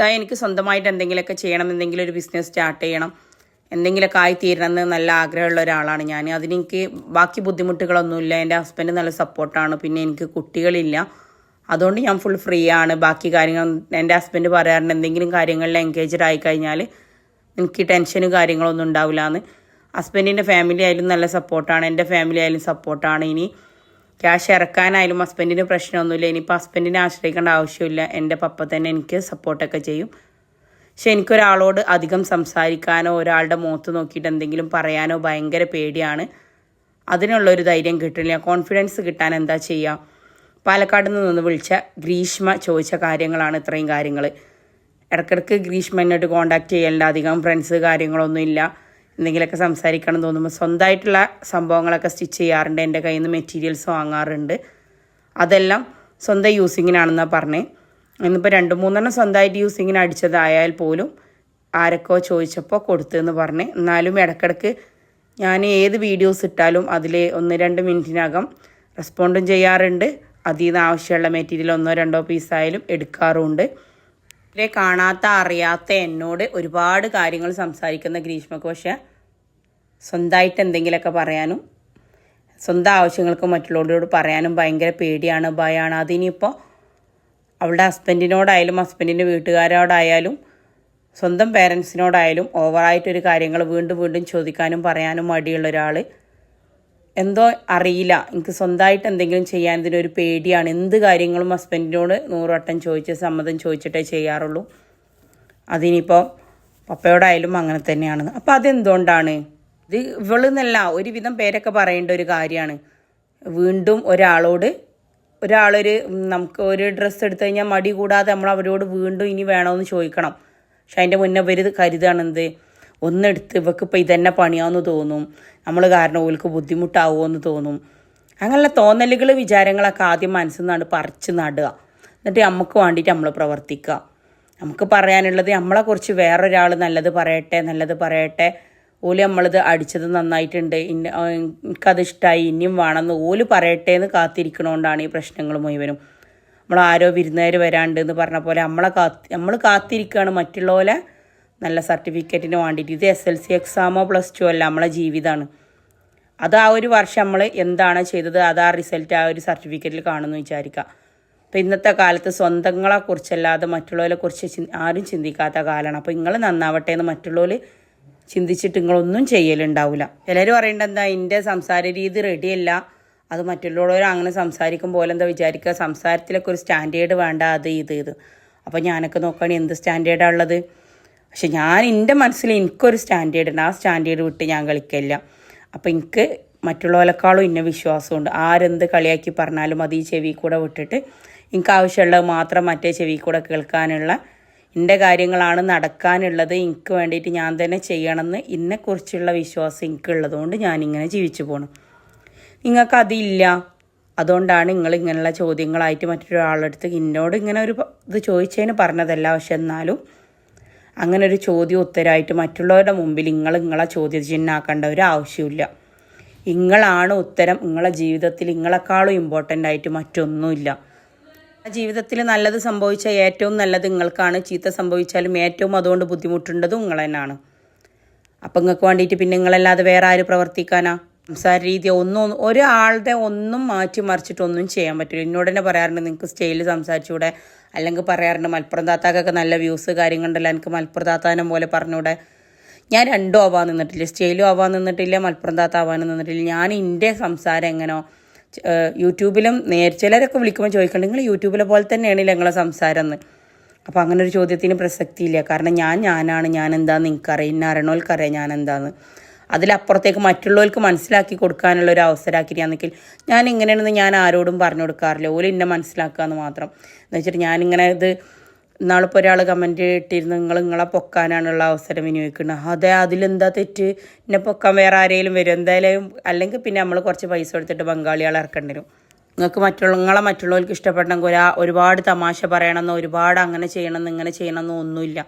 തായി എനിക്ക് സ്വന്തമായിട്ട് എന്തെങ്കിലുമൊക്കെ ചെയ്യണം എന്തെങ്കിലും ഒരു ബിസിനസ് സ്റ്റാർട്ട് ചെയ്യണം. എന്തെങ്കിലുമൊക്കെ ആയി തീരണമെന്ന് നല്ല ആഗ്രഹമുള്ള ഒരാളാണ് ഞാൻ. അതിനെനിക്ക് ബാക്കി ബുദ്ധിമുട്ടുകളൊന്നുമില്ല. എന്റെ ഹസ്ബൻഡ് നല്ല സപ്പോർട്ടാണ് പിന്നെ എനിക്ക് കുട്ടികളില്ല. അതുകൊണ്ട് ഞാൻ ഫുൾ ഫ്രീ ആണ്. ബാക്കി കാര്യങ്ങൾ എന്റെ ഹസ്ബൻഡ് പറയാറുണ്ട്. എന്തെങ്കിലും കാര്യങ്ങളിൽ എൻഗേജ്ഡ് ആയി കഴിഞ്ഞാൽ എനിക്ക് ടെൻഷനും കാര്യങ്ങളൊന്നും ഉണ്ടാവില്ല എന്ന്. ഹസ്ബൻഡിന്റെ ഫാമിലി ആയാലും നല്ല സപ്പോർട്ടാണ് എന്റെ ഫാമിലി ആയാലും സപ്പോർട്ടാണ് ഇനി ക്യാഷ് ഇറക്കാനായാലും ഹസ്ബൻഡിന് പ്രശ്നമൊന്നുമില്ല. ഇനിയിപ്പോൾ ഹസ്ബൻഡിനെ ആശ്രയിക്കേണ്ട ആവശ്യമില്ല. എന്റെ പപ്പ തന്നെ എനിക്ക് സപ്പോർട്ടൊക്കെ ചെയ്യും. പക്ഷെ എനിക്കൊരാളോട് അധികം സംസാരിക്കാനോ ഒരാളുടെ മുഖത്ത് നോക്കിയിട്ട് എന്തെങ്കിലും പറയാനോ ഭയങ്കര പേടിയാണ്. അതിനുള്ളൊരു ധൈര്യം കിട്ടില്ല കോൺഫിഡൻസ് കിട്ടാൻ എന്താ ചെയ്യുക പാലക്കാട് നിന്ന് വിളിച്ച ഗ്രീഷ്മ ചോദിച്ച കാര്യങ്ങളാണ് ഇത്രയും കാര്യങ്ങൾ ഇടക്കിടക്ക് ഗ്രീഷ്മ എന്നോട് കോണ്ടാക്ട് ചെയ്യലുണ്ട്. അധികം ഫ്രണ്ട്സ് കാര്യങ്ങളൊന്നും ഇല്ല എന്തെങ്കിലുമൊക്കെ സംസാരിക്കണം തോന്നുമ്പോൾ സ്വന്തമായിട്ടുള്ള സംഭവങ്ങളൊക്കെ സ്റ്റിച്ച് ചെയ്യാറുണ്ട്. എന്റെ കയ്യിൽ നിന്ന് മെറ്റീരിയൽസ് വാങ്ങാറുണ്ട്. അതെല്ലാം സ്വന്തം യൂസിങ്ങിനാണെന്നാണ് പറഞ്ഞേ. ഇന്നിപ്പോൾ രണ്ട് മൂന്നെണ്ണം സ്വന്തമായിട്ട് യൂസിങ്ങിന് അടിച്ചതായാൽ പോലും ആരൊക്കെ ചോദിച്ചപ്പോൾ കൊടുത്തെന്ന് പറഞ്ഞേ. എന്നാലും ഇടക്കിടക്ക് ഞാൻ ഏത് വീഡിയോസ് ഇട്ടാലും അതിൽ ഒന്ന് രണ്ട് മിനിറ്റിനകം റെസ്പോണ്ടും ചെയ്യാറുണ്ട്. അതിൽ നിന്ന് ആവശ്യമുള്ള മെറ്റീരിയൽ ഒന്നോ രണ്ടോ പീസായാലും എടുക്കാറുമുണ്ട്. ഇവരെ കാണാത്ത അറിയാത്ത എന്നോട് ഒരുപാട് കാര്യങ്ങൾ സംസാരിക്കുന്ന ഗ്രീഷ്മക്ക് പക്ഷേ സ്വന്തമായിട്ട് എന്തെങ്കിലുമൊക്കെ പറയാനും സ്വന്തം ആവശ്യങ്ങൾക്ക് മറ്റുള്ളവരോട് പറയാനും ഭയങ്കര പേടിയാണ് ഭയമാണ് അതിനിപ്പോൾ അവളുടെ ഹസ്ബൻഡിനോടായാലും ഹസ്ബൻഡിന്റെ വീട്ടുകാരോടായാലും സ്വന്തം പേരൻസിനോടായാലും ഓവറായിട്ടൊരു കാര്യങ്ങൾ വീണ്ടും വീണ്ടും ചോദിക്കാനും പറയാനും മടിയുള്ള ഒരാൾ എന്തോ അറിയില്ല. എനിക്ക് സ്വന്തമായിട്ട് എന്തെങ്കിലും ചെയ്യാൻ ഒരു പേടിയാണ്. എന്ത് കാര്യങ്ങളും ഹസ്ബൻഡിനോട് നൂറുവട്ടം ചോദിച്ച് സമ്മതം ചോദിച്ചിട്ടേ ചെയ്യാറുള്ളൂ. അതിനിപ്പോൾ പപ്പയോടായാലും അങ്ങനെ തന്നെയാണ്. അപ്പോൾ അതെന്തുകൊണ്ടാണ്? ഇത് ഇവളെന്നല്ല ഒരുവിധം പേരൊക്കെ പറയേണ്ട ഒരു കാര്യമാണ്. വീണ്ടും ഒരാളോട് ഒരാളൊരു നമുക്ക് ഒരു ഡ്രസ്സ് എടുത്തു കഴിഞ്ഞാൽ മടി കൂടാതെ നമ്മൾ അവരോട് വീണ്ടും ഇനി വേണമെന്ന് ചോദിക്കണം. പക്ഷെ അതിന്റെ മുന്നേ ഇവർ കരുതാണെന്ത്? ഒന്നെടുത്ത് ഇവക്ക് ഇപ്പം ഇതന്നെ പണിയാമെന്ന് തോന്നും. നമ്മൾ കാരണം ഓൾക്ക് ബുദ്ധിമുട്ടാവുമെന്ന് തോന്നും. അങ്ങനെയുള്ള തോന്നലുകൾ വിചാരങ്ങളൊക്കെ ആദ്യം മനസ്സിൽ നിന്നാണ് പറിച്ച് നടുക. എന്നിട്ട് നമുക്ക് വേണ്ടിയിട്ട് നമ്മൾ പ്രവർത്തിക്കുക. നമുക്ക് പറയാനുള്ളത് നമ്മളെക്കുറിച്ച് വേറൊരാൾ നല്ലത് പറയട്ടെ നല്ലത് പറയട്ടെ. ഓൽ നമ്മളിത് അടിച്ചത് നന്നായിട്ടുണ്ട്. ഇന്ന എനിക്കത് ഇഷ്ടമായി ഇനിയും വേണമെന്ന് ഓൽ പറയട്ടെ എന്ന് കാത്തിരിക്കണോണ്ടാണ് ഈ പ്രശ്നങ്ങൾ മുഴുവനും. നമ്മൾ ആരോ വിരുന്നുകാർ വരാണ്ട് എന്ന് പറഞ്ഞ പോലെ നമ്മളെ കാത്തി നമ്മൾ കാത്തിരിക്കുകയാണ് മറ്റുള്ള പോലെ നല്ല സർട്ടിഫിക്കറ്റിന് വേണ്ടിയിട്ട്. ഇത് എസ് എൽ സി എക്സാമോ പ്ലസ് ടു അല്ല നമ്മളെ ജീവിതമാണ് അത് ആ ഒരു വർഷം നമ്മൾ എന്താണ് ചെയ്തത് അത് ആ റിസൾട്ട് ആ ഒരു സർട്ടിഫിക്കറ്റിൽ കാണുമെന്ന് വിചാരിക്കുക അപ്പം ഇന്നത്തെ കാലത്ത് സ്വന്തങ്ങളെ കുറിച്ചല്ലാതെ മറ്റുള്ളവരെ കുറിച്ച് ചിന്ത- ആരും ചിന്തിക്കാത്ത കാലമാണ് അപ്പോൾ നിങ്ങൾ നന്നാവട്ടെ എന്ന് മറ്റുള്ളവർ ചിന്തിച്ചിട്ട് നിങ്ങളൊന്നും ചെയ്യലുണ്ടാവില്ല ചിലർ പറയേണ്ട എന്താ എന്റെ സംസാര രീതി റെഡിയല്ല അത് മറ്റുള്ളവർ അങ്ങനെ സംസാരിക്കും പോലെ എന്താ വിചാരിക്കുക സംസാരത്തിലൊക്കെ ഒരു സ്റ്റാൻഡേർഡ് വേണ്ട അത് ഇത് ഇത്. അപ്പോൾ ഞാനൊക്കെ നോക്കുകയാണെങ്കിൽ എന്ത് സ്റ്റാൻഡേർഡാണ് ഉള്ളത്. പക്ഷെ ഞാൻ എന്റെ മനസ്സിൽ എനിക്കൊരു സ്റ്റാൻഡേർഡ് ഉണ്ട്. ആ സ്റ്റാൻഡേർഡ് വിട്ട് ഞാൻ കളിക്കില്ല അപ്പം എനിക്ക് മറ്റുള്ളവരെക്കാളും ഇന്ന വിശ്വാസമുണ്ട്. ആരെന്ത് കളിയാക്കി പറഞ്ഞാലും അത് ഈ ചെവി കൂടെ വിട്ടിട്ട് എനിക്ക് ആവശ്യമുള്ളത് മാത്രം മറ്റേ ചെവി കൂടെ കേൾക്കാനുള്ള എന്റെ കാര്യങ്ങളാണ് നടക്കാനുള്ളത്. എനിക്ക് വേണ്ടിയിട്ട് ഞാൻ തന്നെ ചെയ്യണമെന്ന് എന്നെക്കുറിച്ചുള്ള വിശ്വാസം എനിക്കുള്ളതുകൊണ്ട് ഞാനിങ്ങനെ ജീവിച്ചു പോകണം നിങ്ങൾക്ക് അതില്ല. അതുകൊണ്ടാണ് നിങ്ങൾ ഇങ്ങനെയുള്ള ചോദ്യങ്ങളായിട്ട് മറ്റൊരാളെടുത്ത് എന്നോട് ഇങ്ങനെ ഒരു ഇത് ചോദിച്ചതിന് പറഞ്ഞതല്ല. പക്ഷെ എന്നാലും അങ്ങനെ ഒരു ചോദ്യം ഉത്തരമായിട്ട് മറ്റുള്ളവരുടെ മുമ്പിൽ നിങ്ങൾ നിങ്ങളെ ചോദ്യചിഹ്നാക്കേണ്ട ഒരു ആവശ്യമില്ല നിങ്ങളാണ് ഉത്തരം നിങ്ങളെ ജീവിതത്തിൽ നിങ്ങളെക്കാളും ഇമ്പോർട്ടന്റ് ആയിട്ട് മറ്റൊന്നുമില്ല. ജീവിതത്തിൽ നല്ലത് സംഭവിച്ച ഏറ്റവും നല്ലത് നിങ്ങൾക്കാണ് ചീത്ത സംഭവിച്ചാലും ഏറ്റവും അതുകൊണ്ട് ബുദ്ധിമുട്ടുണ്ടതും നിങ്ങൾ തന്നെയാണ് അപ്പം നിങ്ങൾക്ക് വേണ്ടിയിട്ട് പിന്നെ നിങ്ങളല്ലാതെ വേറെ ആര് പ്രവർത്തിക്കാനാ? സംസാര രീതി ഒന്നും ഒരാളുടെ ഒന്നും മാറ്റി മറിച്ചിട്ടൊന്നും ചെയ്യാൻ പറ്റില്ല. എന്നോട് തന്നെ പറയാറുണ്ട് നിങ്ങൾക്ക് സ്റ്റേയിൽ സംസാരിച്ചൂടെ? അല്ലെങ്കിൽ പറയാറുണ്ട് മലപ്പുറം താത്താക്കൊക്കെ നല്ല വ്യൂസ് കാര്യങ്ങളുണ്ടല്ലോ. എനിക്ക് മലപ്പുറം താത്താനം പോലെ പറഞ്ഞൂടെ. ഞാൻ രണ്ടും ആവാൻ നിന്നിട്ടില്ല. സ്റ്റേയിലും ആവാൻ നിന്നിട്ടില്ല മലപ്പുറം താത്ത ആവാനും നിന്നിട്ടില്ല. ഞാൻ എന്റെ സംസാരം എങ്ങനോ ച- ഏഹ് യൂട്യൂബിലും നേർ ചിലരൊക്കെ വിളിക്കുമ്പോൾ ചോദിക്കണ്ട നിങ്ങൾ യൂട്യൂബിലെ പോലെ തന്നെയാണ് ഞങ്ങളെ സംസാരം എന്ന് അപ്പോൾ അങ്ങനെ ഒരു ചോദ്യത്തിന് പ്രസക്തിയില്ല. കാരണം ഞാൻ ഞാനാണ് ഞാൻ എന്താന്ന് നിങ്ങൾക്കറിയാം ഇന്ന അറിയണോൽക്കറിയാം ഞാൻ എന്താന്ന് അതിലപ്പുറത്തേക്ക് മറ്റുള്ളവർക്ക് മനസ്സിലാക്കി കൊടുക്കാനുള്ള ഒരു അവസരമാക്കിയിരിക്കുകയാണെങ്കിൽ ഞാൻ ഇങ്ങനെയാണെന്ന് ഞാൻ ആരോടും പറഞ്ഞു കൊടുക്കാറില്ല. ഓൽ എന്നെ മനസ്സിലാക്കുക എന്ന് മാത്രം. എന്ന് വെച്ചിട്ട് ഞാനിങ്ങനെ ഇത് ഇന്നാളിപ്പോൾ ഒരാൾ കമന്റ് ഇട്ടിരുന്നു നിങ്ങൾ നിങ്ങളെ പൊക്കാനാണുള്ള അവസരം വിനിയോഗിക്കുന്നത് അതെ അതിലെന്താ തെറ്റ്? എന്നെ പൊക്കാൻ വേറെ ആരെങ്കിലും വരും. എന്തായാലും അല്ലെങ്കിൽ പിന്നെ നമ്മൾ കുറച്ച് പൈസ കൊടുത്തിട്ട് ബംഗാളികളെ ഇറക്കേണ്ടി വരും. നിങ്ങൾക്ക് മറ്റുള്ള നിങ്ങളെ മറ്റുള്ളവർക്ക് ഇഷ്ടപ്പെടണമെങ്കിൽ ഒരാ ഒരുപാട് തമാശ പറയണമെന്നോ ഒരുപാട് അങ്ങനെ ചെയ്യണമെന്ന് ഇങ്ങനെ ചെയ്യണമെന്നോ ഒന്നുമില്ല.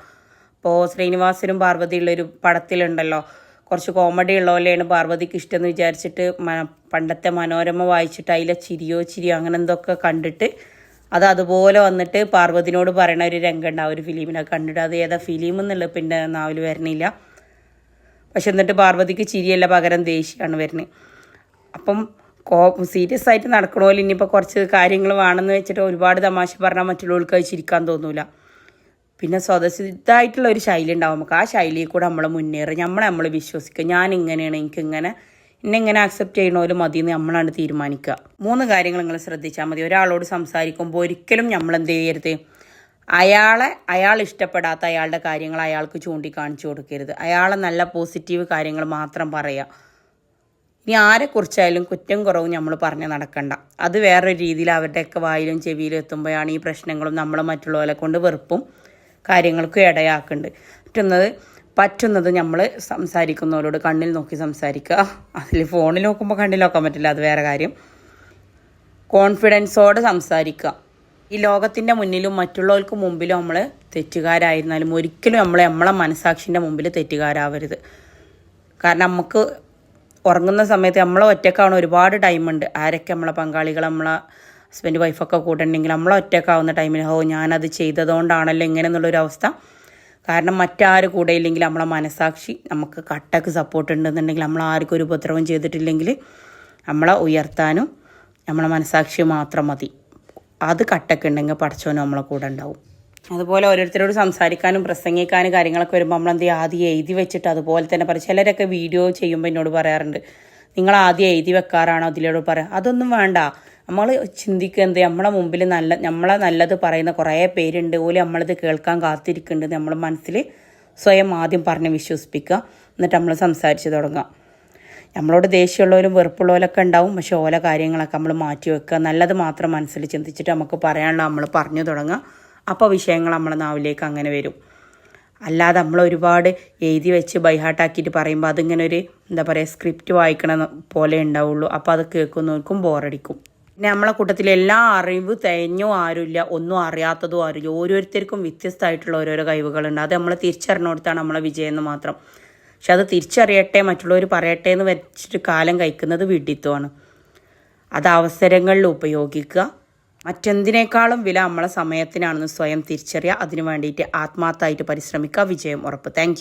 ഇപ്പോൾ ശ്രീനിവാസനും പാർവതിയുള്ളൊരു പടത്തിലുണ്ടല്ലോ. കുറച്ച് കോമഡി ഉള്ള പോലെയാണ് പാർവതിക്ക് ഇഷ്ടമെന്ന് വിചാരിച്ചിട്ട് മ- പണ്ടത്തെ മനോരമ വായിച്ചിട്ട് അതിലെ ചിരിയോ ചിരിയോ അങ്ങനെ എന്തൊക്കെ കണ്ടിട്ട് അത് അതുപോലെ വന്നിട്ട് പാർവതിനോട് പറയണ ഒരു രംഗമുണ്ട് ആ ഒരു ഫിലിമിനെ കണ്ടിട്ട് അത് ഏതാ ഫിലിം എന്നുള്ളത് പിന്നെ നാവിൽ വരണില്ല. പക്ഷെ എന്നിട്ട് പാർവതിക്ക് ചിരിയല്ല പകരം ദേഷ്യമാണ് വരുന്നത്. അപ്പം കോ സീരിയസ് ആയിട്ട് നടക്കണ പോലെ ഇനിയിപ്പോൾ കുറച്ച് കാര്യങ്ങൾ വേണമെന്ന് വെച്ചിട്ട് ഒരുപാട് തമാശ പറഞ്ഞാൽ മറ്റുള്ളവർക്ക് അത് ചിരിക്കാൻ തോന്നൂല. പിന്നെ സ്വതസിദ്ധമായിട്ടുള്ള ഒരു ശൈലി ഉണ്ടാവും. നമുക്ക് ആ ശൈലിയിൽ കൂടെ നമ്മൾ മുന്നേറുക നമ്മളെ നമ്മൾ വിശ്വസിക്കുക ഞാൻ ഇങ്ങനെയാണ് എനിക്ക് ഇങ്ങനെ എന്നെ ഇങ്ങനെ ആക്സെപ്റ്റ് ചെയ്യണമല്ലോ മതി എന്ന് നമ്മളാണ് തീരുമാനിക്കുക. മൂന്ന് കാര്യങ്ങൾ നിങ്ങൾ ശ്രദ്ധിച്ചാൽ മതി. ഒരാളോട് സംസാരിക്കുമ്പോൾ ഒരിക്കലും നമ്മൾ എന്ത് ചെയ്യരുത് അയാളെ അയാൾ ഇഷ്ടപ്പെടാത്ത അയാളുടെ കാര്യങ്ങൾ അയാൾക്ക് ചൂണ്ടിക്കാണിച്ചു കൊടുക്കരുത്. അയാളെ നല്ല പോസിറ്റീവ് കാര്യങ്ങൾ മാത്രം പറയുക. ഇനി ആരെക്കുറിച്ചായാലും കുറ്റം കുറവും നമ്മൾ പറഞ്ഞ് നടക്കണ്ട. അത് വേറൊരു രീതിയിൽ അവരുടെയൊക്കെ വായിലും ചെവിയിലും എത്തുമ്പോഴാണ് ഈ പ്രശ്നങ്ങളും നമ്മൾ മറ്റുള്ളവരെ കൊണ്ട് വെറുപ്പും കാര്യങ്ങൾക്കും ഇടയാക്കുന്നുണ്ട്. പറ്റുന്നത് പറ്റുന്നത് നമ്മൾ സംസാരിക്കുന്നവരോട് കണ്ണിൽ നോക്കി സംസാരിക്കുക. അതിൽ ഫോണിൽ നോക്കുമ്പോൾ കണ്ണിൽ നോക്കാൻ പറ്റില്ല അത് വേറെ കാര്യം. കോൺഫിഡൻസോടെ സംസാരിക്കുക. ഈ ലോകത്തിന്റെ മുന്നിലും മറ്റുള്ളവർക്ക് മുമ്പിലും നമ്മൾ തെറ്റുകാരായിരുന്നാലും ഒരിക്കലും നമ്മൾ നമ്മളെ മനസാക്ഷിന്റെ മുമ്പിൽ തെറ്റുകാരാവരുത്. കാരണം നമുക്ക് ഉറങ്ങുന്ന സമയത്ത് നമ്മളെ ഒറ്റക്കാണ് ഒരുപാട് ടൈമുണ്ട് ആരൊക്കെ നമ്മളെ പങ്കാളികൾ നമ്മളെ ഹസ്ബൻഡ് വൈഫൊക്കെ കൂടെ ഉണ്ടെങ്കിൽ നമ്മളെ ഒറ്റക്കാവുന്ന ടൈമിൽ ഹോ ഞാനത് ചെയ്തതുകൊണ്ടാണല്ലോ ഇങ്ങനെ എന്നുള്ളൊരു അവസ്ഥ കാരണം മറ്റാരും കൂടെ ഇല്ലെങ്കിൽ നമ്മളെ മനസാക്ഷി നമുക്ക് കട്ടക്ക് സപ്പോർട്ട് ഉണ്ടെന്നുണ്ടെങ്കിൽ നമ്മൾ ആർക്കും ഒരു ഉപദ്രവം ചെയ്തിട്ടില്ലെങ്കിൽ നമ്മളെ ഉയർത്താനും നമ്മളെ മനസാക്ഷി മാത്രം മതി. അത് കട്ടക്ക് ഉണ്ടെങ്കിൽ പഠിച്ചവനും നമ്മളെ കൂടെ ഉണ്ടാവും. അതുപോലെ ഓരോരുത്തരോട് സംസാരിക്കാനും പ്രസംഗിക്കാനും കാര്യങ്ങളൊക്കെ വരുമ്പോൾ നമ്മൾ എന്ത് ആദ്യം എഴുതി വെച്ചിട്ട് അതുപോലെ തന്നെ പറയും. ചിലരൊക്കെ വീഡിയോ ചെയ്യുമ്പോൾ എന്നോട് പറയാറുണ്ട് നിങ്ങൾ ആദ്യം എഴുതി വെക്കാറാണോ? അതിലോട് പറയാം. അതൊന്നും വേണ്ട. നമ്മൾ ചിന്തിക്കുക എന്ത് നമ്മളെ മുമ്പിൽ നല്ല നമ്മളെ നല്ലത് പറയുന്ന കുറേ പേരുണ്ട്. ഓൽ നമ്മളിത് കേൾക്കാൻ കാത്തിരിക്കുന്നുണ്ട് നമ്മൾ മനസ്സിൽ സ്വയം ആദ്യം പറഞ്ഞ് വിശ്വസിപ്പിക്കുക. എന്നിട്ട് നമ്മൾ സംസാരിച്ച് തുടങ്ങാം. നമ്മളോട് ദേഷ്യമുള്ളവരും വെറുപ്പുള്ളവരൊക്കെ ഉണ്ടാവും. പക്ഷെ ഓല കാര്യങ്ങളൊക്കെ നമ്മൾ മാറ്റി വെക്കുക. നല്ലത് മാത്രം മനസ്സിൽ ചിന്തിച്ചിട്ട് നമുക്ക് പറയാനുള്ള നമ്മൾ പറഞ്ഞു തുടങ്ങുക അപ്പോൾ വിഷയങ്ങൾ നമ്മളെ നാവിലേക്ക് അങ്ങനെ വരും. അല്ലാതെ നമ്മൾ ഒരുപാട് എഴുതി വെച്ച് ബൈഹാർട്ടാക്കിയിട്ട് പറയുമ്പോൾ അതിങ്ങനെ ഒരു എന്താ പറയുക സ്ക്രിപ്റ്റ് വായിക്കണ പോലെ ഉണ്ടാവുള്ളൂ. അപ്പോൾ അത് കേൾക്കുന്നവർക്കും ബോറടിക്കും നമ്മളെ കൂട്ടത്തിൽ എല്ലാ അറിവ് തികഞ്ഞോ ആരുമില്ല ഒന്നും അറിയാത്തതും ആരുമില്ല. ഓരോരുത്തർക്കും വ്യത്യസ്തമായിട്ടുള്ള ഓരോരോ കഴിവുകളുണ്ട്. അത് നമ്മൾ തിരിച്ചറിഞ്ഞുകൊടുത്താണ് നമ്മളെ വിജയം എന്ന് മാത്രം. പക്ഷെ അത് തിരിച്ചറിയട്ടെ മറ്റുള്ളവർ പറയട്ടെ എന്ന് വെച്ചിട്ട് കാലം കഴിക്കുന്നത് വിഡിത്വമാണ്. അത് അവസരങ്ങളിൽ ഉപയോഗിക്കുക. മറ്റെന്തിനേക്കാളും വില നമ്മളെ സമയത്തിനാണെന്ന് സ്വയം തിരിച്ചറിയുക. അതിനു വേണ്ടിയിട്ട് ആത്മാർത്ഥമായിട്ട് പരിശ്രമിക്കുക. വിജയം ഉറപ്പ്. താങ്ക്